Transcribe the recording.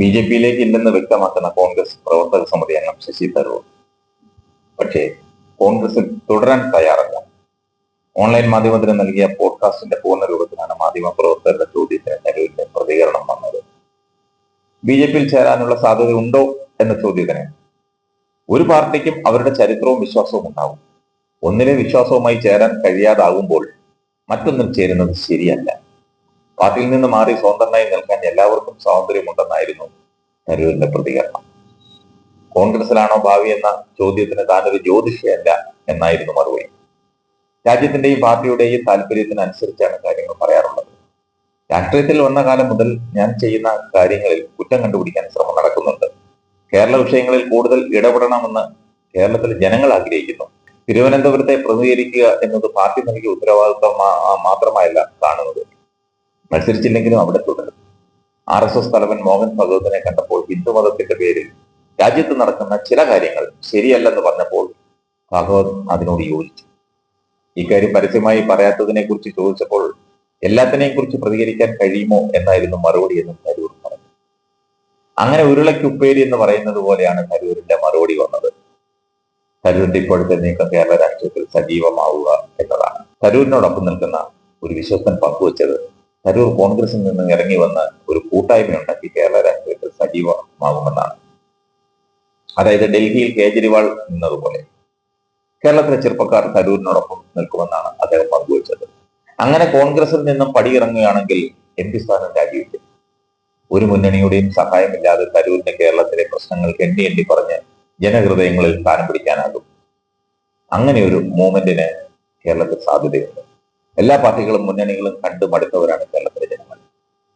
B J പിയിലേക്ക് ഇല്ലെന്ന് വ്യക്തമാക്കുന്ന കോൺഗ്രസ് പ്രവർത്തക സമിതി അംഗം ശശി തരൂർ. പക്ഷേ കോൺഗ്രസിൽ തുടരാൻ തയ്യാറല്ല. ഓൺലൈൻ മാധ്യമത്തിന് നൽകിയ പോഡ്കാസ്റ്റിന്റെ പൂർണ രൂപത്തിലാണ് മാധ്യമ പ്രവർത്തകരുടെ ചോദ്യത്തിന് തരൂരിന്റെ പ്രതികരണം വന്നത്. ബി ജെ പിയിൽ ചേരാനുള്ള സാധ്യത ഉണ്ടോ എന്ന ചോദ്യത്തിന് ഒരു പാർട്ടിക്കും അവരുടെ ചരിത്രവും വിശ്വാസവും ഉണ്ടാവും. ഒന്നിലെ വിശ്വാസവുമായി ചേരാൻ കഴിയാതാകുമ്പോൾ മറ്റൊന്നും ചേരുന്നത് ശരിയല്ല. പാർട്ടിയിൽ നിന്ന് മാറി സ്വതന്ത്രനായി നിൽക്കാൻ എല്ലാവർക്കും സ്വാതന്ത്ര്യമുണ്ടെന്നായിരുന്നു തരൂരിന്റെ പ്രതികരണം. കോൺഗ്രസിലാണോ ഭാവി എന്ന ചോദ്യത്തിന് താനൊരു ജ്യോതിഷയല്ല എന്നായിരുന്നു മറുപടി. രാജ്യത്തിന്റെയും പാർട്ടിയുടെയും താല്പര്യത്തിനനുസരിച്ചാണ് കാര്യങ്ങൾ പറയാറുള്ളത്. രാഷ്ട്രീയത്തിൽ വന്ന കാലം മുതൽ ഞാൻ ചെയ്യുന്ന കാര്യങ്ങളിൽ കുറ്റം കണ്ടുപിടിക്കാൻ ശ്രമം നടക്കുന്നുണ്ട്. കേരള വിഷയങ്ങളിൽ കൂടുതൽ ഇടപെടണമെന്ന് കേരളത്തിലെ ജനങ്ങൾ ആഗ്രഹിക്കുന്നു. തിരുവനന്തപുരത്തെ പ്രതികരിക്കുക എന്നത് പാർട്ടി നൽകിയ ഉത്തരവാദിത്വം മാത്രമായല്ല കാണുന്നത്. മത്സരിച്ചില്ലെങ്കിലും അവിടെ തുടരും. ആർ എസ് എസ് തലവൻ മോഹൻ ഭഗവതിനെ കണ്ടപ്പോൾ ഹിന്ദുമതത്തിന്റെ പേരിൽ രാജ്യത്ത് നടക്കുന്ന ചില കാര്യങ്ങൾ ശരിയല്ലെന്ന് പറഞ്ഞപ്പോൾ ഭാഗവത് അതിനോട് യോജിച്ചു. ഇക്കാര്യം പരസ്യമായി പറയാത്തതിനെ കുറിച്ച് ചോദിച്ചപ്പോൾ എല്ലാത്തിനെയും കുറിച്ച് പ്രതികരിക്കാൻ കഴിയുമോ എന്നായിരുന്നു മറുപടി എന്ന് തരൂർ പറഞ്ഞു. അങ്ങനെ ഉരുളയ്ക്ക് ഉപ്പേരി എന്ന് പറയുന്നത് പോലെയാണ് തരൂരിന്റെ മറുപടി വന്നത്. തരൂരിന്റെ ഇപ്പോഴത്തെ നീക്കം കേരള രാഷ്ട്രീയത്തിൽ സജീവമാവുക എന്നതാണ്. തരൂരിനോടൊപ്പം നിൽക്കുന്ന ഒരു വിശ്വസ്തൻ പങ്കുവച്ചത് തരൂർ കോൺഗ്രസിൽ നിന്ന് ഇറങ്ങി വന്ന് ഒരു കൂട്ടായ്മയുണ്ടാക്കി കേരള രാഷ്ട്രീയത്തിൽ സജീവമാകുമെന്നാണ്. അതായത് ഡൽഹിയിൽ കേജ്രിവാൾ നിന്നതുപോലെ. കേരളത്തിലെ ചെറുപ്പക്കാർ തരൂരിനോടൊപ്പം നിൽക്കുമെന്നാണ് അദ്ദേഹം പങ്കുവച്ചത്. അങ്ങനെ കോൺഗ്രസിൽ നിന്നും പടിയിറങ്ങുകയാണെങ്കിൽ എം പി സ്ഥാനം രാജിവെക്കും. ഒരു മുന്നണിയുടെയും സഹായമില്ലാതെ തരൂരിന്റെ കേരളത്തിലെ പ്രശ്നങ്ങൾ എണ്ണി എണ്ണി പറഞ്ഞ് ജനഹൃദയങ്ങളിൽ സ്ഥാനം പിടിക്കാനാകും. അങ്ങനെ ഒരു മൂവ്മെന്റിന് കേരളത്തിൽ സാധ്യതയുണ്ട്. എല്ലാ പാർട്ടികളും മുന്നണികളും കണ്ടു മടുത്തവരാണ് കേരളത്തിലെ ജനങ്ങൾ.